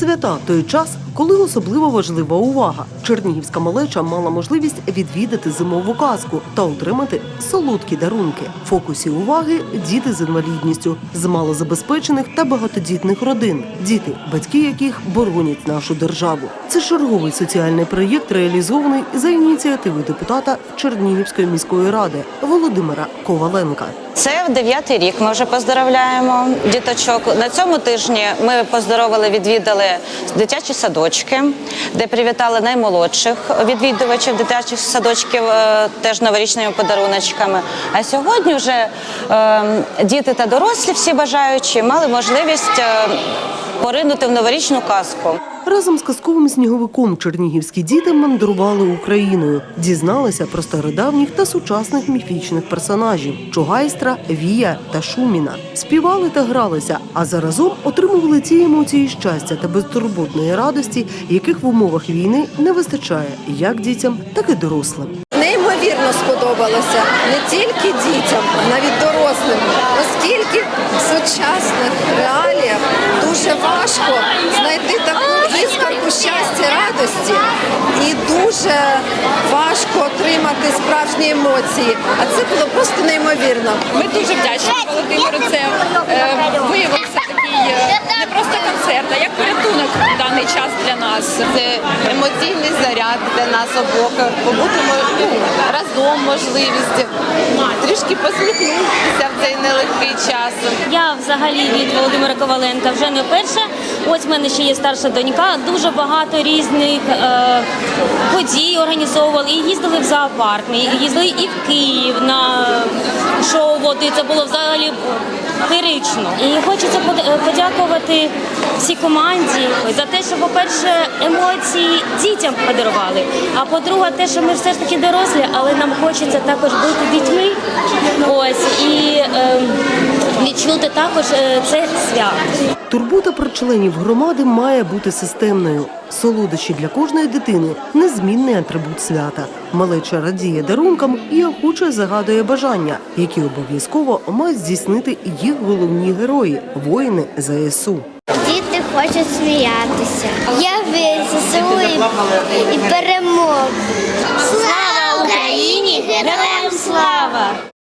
Свята той час, коли особливо важлива увага. Чернігівська малеча мала можливість відвідати зимову казку та отримати солодкі дарунки. В фокусі уваги діти з інвалідністю з малозабезпечених та багатодітних родин, діти, батьки яких боронять нашу державу. Це черговий соціальний проєкт, реалізований за ініціативи депутата Чернігівської міської ради Володимира Коваленка. Це дев'ятий рік. Ми вже поздоровляємо діточок. На цьому тижні ми поздоровили, відвідали дитячі садочки, де привітали наймолодших відвідувачів дитячих садочків е, теж новорічними подаруночками. А сьогодні вже е, діти та дорослі, всі бажаючі, мали можливість е, поринути в новорічну казку. Разом з казковим сніговиком чернігівські діти мандрували Україною, дізналися про стародавніх та сучасних міфічних персонажів Чугайстра, Вія та Шуміна. Співали та гралися, а заразом отримували ті емоції щастя та безтурботної радості, яких в умовах війни не вистачає як дітям, так і дорослим. Неймовірно сподобалося не тільки дітям, а навіть дорослим, оскільки в сучасних реаліях дуже важко радості, і дуже важко отримати справжні емоції. А це було просто неймовірно. Ми дуже вдячні Володимиру. Це е, виявився такий е, не просто концерт, а як порятунок в даний час для нас. Це емоційний заряд для нас обох. Побути ну, разом можливість трішки посміхнутися в цей нелегкий час. Я взагалі від Володимира Коваленка вже не перша. Ось в мене ще є старша донька. Дуже багато різних е, подій організовували. І їздили в зоопарк, ми їздили і в Київ на шоу води. Це було взагалі феєрично. І хочеться е, подякувати всій команді за те, що, по-перше, емоції дітям подарували. А по-друге, те, що ми все ж таки дорослі, але нам хочеться також бути дітьми. Ось і відчути також е, це свято. Турбота про членів громади має бути системною. Солодощі для кожної дитини незмінний атрибут свята. Малеча радіє дарункам і охоче загадує бажання, які обов'язково мають здійснити їх головні герої воїни ЗСУ. Діти хочуть сміятися. Я ЗСУ і, і перемогу. Слава Україні! Героям слава!